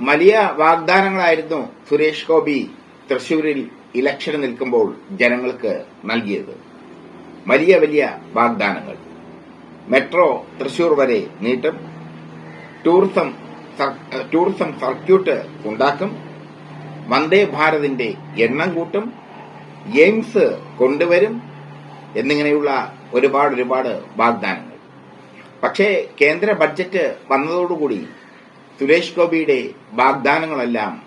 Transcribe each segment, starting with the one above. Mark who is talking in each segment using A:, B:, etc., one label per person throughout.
A: വലിയ വാഗ്ദാനങ്ങളായിരുന്നു സുരേഷ് ഗോപി തൃശൂരിൽ ഇലക്ഷന് നിൽക്കുമ്പോൾ ജനങ്ങൾക്ക് നൽകിയത്. വലിയ വലിയ വാഗ്ദാനങ്ങൾ. മെട്രോ തൃശൂർ വരെ നീട്ടും. ടൂറിസം ടൂറിസം സർക്യൂട്ട് ഉണ്ടാക്കും. വന്ദേ ഭാരതിന്റെ എണ്ണം കൂട്ടും. എയിംസ് കൊണ്ടുവരും എന്നിങ്ങനെയുള്ള ഒരുപാട് ഒരുപാട് വാഗ്ദാനങ്ങൾ. പക്ഷേ കേന്ദ്ര ബഡ്ജറ്റ് വന്നതോടുകൂടി സുരേഷ് ഗോപിയുടെ വാഗ്ദാനങ്ങളെല്ലാം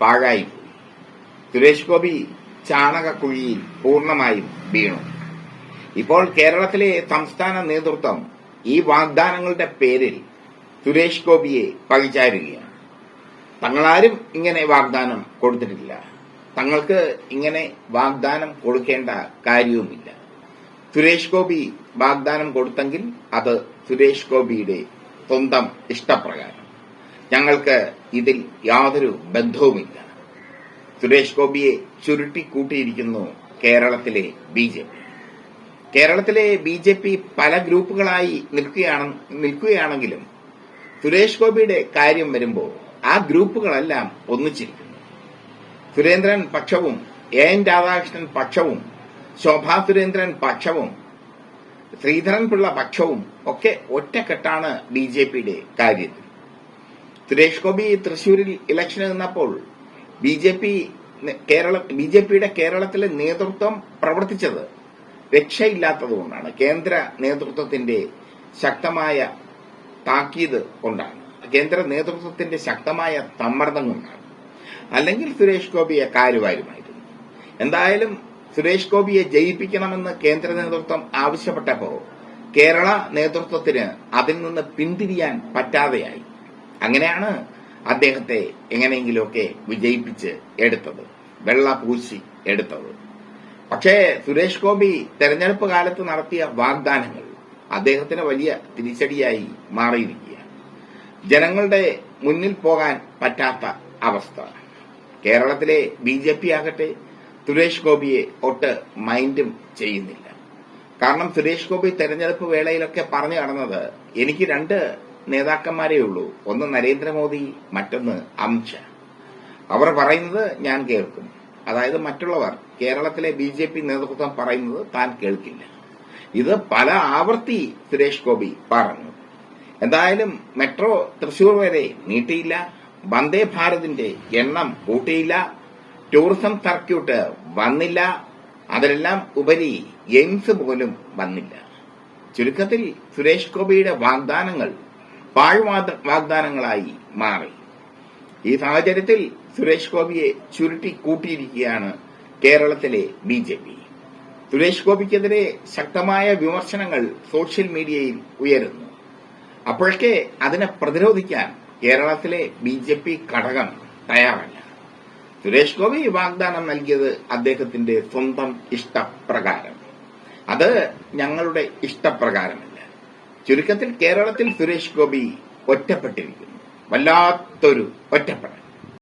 A: പാഴായി. സുരേഷ് ഗോപി ചാണകക്കുഴിയിൽ പൂർണമായും വീണു. ഇപ്പോൾ കേരളത്തിലെ സംസ്ഥാന നേതൃത്വം ഈ വാഗ്ദാനങ്ങളുടെ പേരിൽ സുരേഷ് ഗോപിയെ പഴിചാരുകയാണ്. തങ്ങളാരും ഇങ്ങനെ വാഗ്ദാനം കൊടുത്തിട്ടില്ല. തങ്ങൾക്ക് ഇങ്ങനെ വാഗ്ദാനം കൊടുക്കേണ്ട കാര്യവുമില്ല. സുരേഷ് ഗോപി വാഗ്ദാനം കൊടുത്തെങ്കിൽ അത് സുരേഷ് ഗോപിയുടെ സ്വന്തം ഇഷ്ടപ്രകാരം. ഞങ്ങൾക്ക് ഇതിൽ യാതൊരു ബന്ധവുമില്ല. സുരേഷ് ഗോപിയെ ചുരുട്ടിക്കൂട്ടിയിരിക്കുന്നു കേരളത്തിലെ ബി ജെ പി. കേരളത്തിലെ ബി ജെ പി പല ഗ്രൂപ്പുകളായി നിൽക്കുകയാണ് നിൽക്കുകയാണെങ്കിലും സുരേഷ് ഗോപിയുടെ കാര്യം വരുമ്പോൾ ആ ഗ്രൂപ്പുകളെല്ലാം ഒന്നിച്ചിരിക്കുന്നു. സുരേന്ദ്രൻ പക്ഷവും എ എൻ രാധാകൃഷ്ണൻ പക്ഷവും ശോഭാ സുരേന്ദ്രൻ പക്ഷവും ശ്രീധരൻ പിള്ള പക്ഷവും ഒക്കെ ഒറ്റക്കെട്ടാണ് ബി ജെ പിയുടെ കാര്യത്തിൽ. സുരേഷ് ഗോപി തൃശൂരിൽ ഇലക്ഷന് നിന്നപ്പോൾ B J P Kerala B J പിയുടെ കേരളത്തിലെ നേതൃത്വം പ്രവർത്തിച്ചത് രക്ഷയില്ലാത്തതുകൊണ്ടാണ് കേന്ദ്ര നേതൃത്വത്തിന്റെ ശക്തമായ താക്കീത് കൊണ്ടാണ് കേന്ദ്ര നേതൃത്വത്തിന്റെ ശക്തമായ സമ്മർദ്ദം കൊണ്ടാണ്. അല്ലെങ്കിൽ സുരേഷ് ഗോപിയെ കാര്യമായിരുന്നു എന്തായാലും സുരേഷ് ഗോപിയെ ജയിപ്പിക്കണമെന്ന് കേന്ദ്ര നേതൃത്വം ആവശ്യപ്പെട്ടപ്പോൾ കേരള നേതൃത്വത്തിന് അതിൽ നിന്ന് പിന്തിരിയാൻ പറ്റാതെയായി. അങ്ങനെയാണ് അദ്ദേഹത്തെ എങ്ങനെയെങ്കിലുമൊക്കെ വിജയിപ്പിച്ച് എടുത്തത്. വെള്ള പൂശി എടുത്തത്. പക്ഷേ സുരേഷ് ഗോപി തെരഞ്ഞെടുപ്പ് കാലത്ത് നടത്തിയ വാഗ്ദാനങ്ങൾ അദ്ദേഹത്തിന് വലിയ തിരിച്ചടിയായി മാറിയിരിക്കുകയാണ്. ജനങ്ങളുടെ മുന്നിൽ പോകാൻ പറ്റാത്ത അവസ്ഥ. കേരളത്തിലെ ബി ജെ പി ആകട്ടെ സുരേഷ് ഗോപിയെ ഒട്ട് മൈൻഡും ചെയ്യുന്നില്ല. കാരണം സുരേഷ് ഗോപി തെരഞ്ഞെടുപ്പ് വേളയിലൊക്കെ പറഞ്ഞു കടന്നത് എനിക്ക് രണ്ട് നേതാക്കന്മാരേ ഉള്ളൂ ഒന്ന് നരേന്ദ്രമോദി മറ്റൊന്ന് അമിത്ഷാ അവർ പറയുന്നത് ഞാൻ കേൾക്കും. അതായത് മറ്റുള്ളവർ കേരളത്തിലെ ബി ജെ പി നേതൃത്വം പറയുന്നത് താൻ കേൾക്കില്ല. ഇത് പല ആവർത്തി സുരേഷ് ഗോപി പറഞ്ഞു. എന്തായാലും മെട്രോ തൃശൂർ വരെ നീട്ടിയില്ല. വന്ദേ ഭാരതിന്റെ എണ്ണം കൂട്ടിയില്ല. ടൂറിസം സർക്യൂട്ട് വന്നില്ല. അതിലെല്ലാം ഉപരി എയിംസ് പോലും വന്നില്ല. ചുരുക്കത്തിൽ സുരേഷ് ഗോപിയുടെ വാഗ്ദാനങ്ങൾ പാഴ്വാദ വാഗ്ദാനങ്ങളായി മാറി. ഈ സാഹചര്യത്തിൽ സുരേഷ് ഗോപിയെ ചുരുട്ടി കൂട്ടിയിരിക്കുകയാണ് കേരളത്തിലെ ബി ജെ പി. സുരേഷ് ഗോപിക്കെതിരെ ശക്തമായ വിമർശനങ്ങൾ സോഷ്യൽ മീഡിയയിൽ ഉയരുന്നു. അപ്പോഴൊക്കെ അതിനെ പ്രതിരോധിക്കാൻ കേരളത്തിലെ ബി ജെ പി ഘടകം തയ്യാറല്ല. സുരേഷ് ഗോപി വാഗ്ദാനം നൽകിയത് അദ്ദേഹത്തിന്റെ സ്വന്തം ഇഷ്ടപ്രകാരം. അത് ഞങ്ങളുടെ ഇഷ്ടപ്രകാരമല്ല. ചുരുക്കത്തിൽ കേരളത്തിൽ സുരേഷ് ഗോപി ഒറ്റപ്പെട്ടിരിക്കുന്നു. വല്ലാത്തൊരു ഒറ്റപ്പെടൽ.